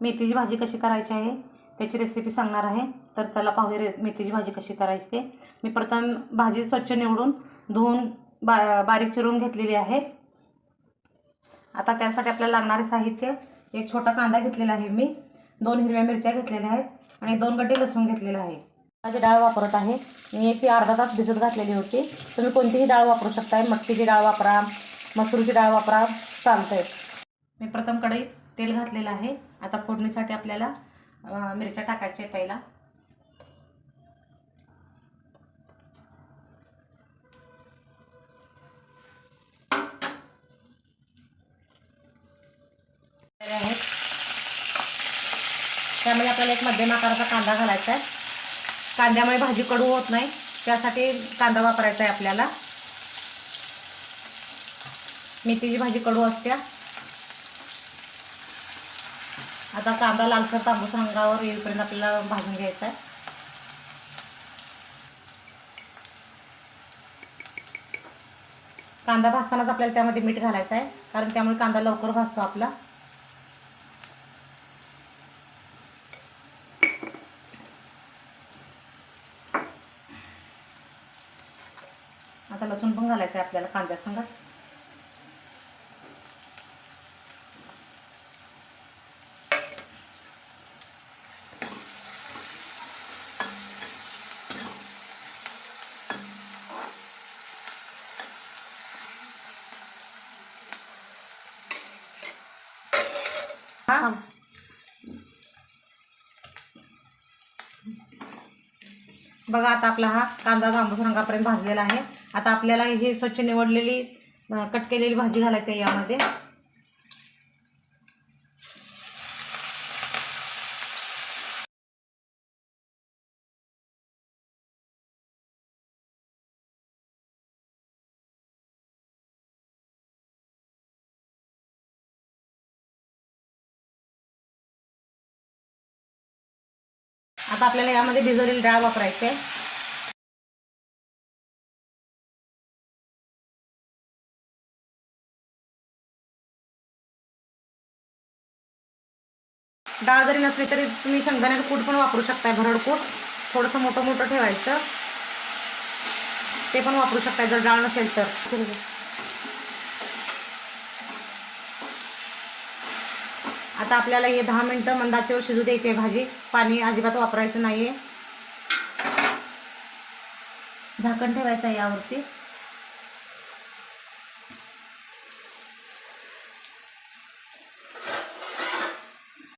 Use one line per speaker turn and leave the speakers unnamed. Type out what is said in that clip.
मेथीची भाजी कशी करायची आहे? त्याची रेसिपी सांगणार आहे. तर चला पाहूया रे मेथीची भाजी कशी करायची ते. मी प्रथम भाजी स्वच्छ निवडून धुवून बा बारीक चिरून घेतलेली आहे. आता त्यासाठी आपल्याला लागणारे साहित्य एक छोटा कांदा घेतलेला आहे मी. दोन हिरव्या मिरच्या घेतलेल्या आहेत आणि दोन गड्डे लसूण घेतलेलं आहे. माझी डाळ वापरत आहे. मी ती अर्धा तास भिजत घातलेली होती. तुम्ही कोणतीही डाळ वापरू शकताय. मटकीची डाळ वापरा मसूरची डाळ वापरा चालतंय. मी प्रथम कढईत तेल घातलेलं आहे. आता फोडणीसाठी आपल्याला मिरच्या टाकायच्या आहे पहिला. आहेत त्यामध्ये आपल्याला एक मध्यम आकाराचा कांदा घालायचा आहे. कांद्यामुळे भाजी कडू होत नाही. त्यासाठी कांदा वापरायचा आहे आपल्याला. मेथीची भाजी कडू असते आता कांदा लालसर तांबूस रंगावर येईपर्यंत आपल्याला भाजून घ्यायचा आहे. कांदा भाजतानाच आपल्याला त्यामध्ये मीठ घालायचं आहे कारण त्यामुळे कांदा लवकर भाजतो आपला. आता लसूण पण घालायचं आहे आपल्याला कांद्या संग बघा आता आपला हा कांदा तांबूस रंगापर्यंत भाजलेला आहे. आता आपल्याला हे स्वच्छ निवडलेली कट केलेली भाजी घालायची आहे यामध्ये. आता आपल्याला यामध्ये भिजवलेली डाळ वापरायची आहे. डाळ जरी नसली तरी तुम्ही शेंगदाण्याचं कूट पण वापरू शकताय भरड कूट. थोडंसं मोठं मोठं ठेवायचं. ते पण वापरू शकताय जर डाळ नसेल तर. आता आपल्याला हे दहा मिनटं मंदाचेवर शिजू द्यायची आहे भाजी. पाणी अजिबात वापरायचं नाही आहे झाकण ठेवायचं आहे यावरती.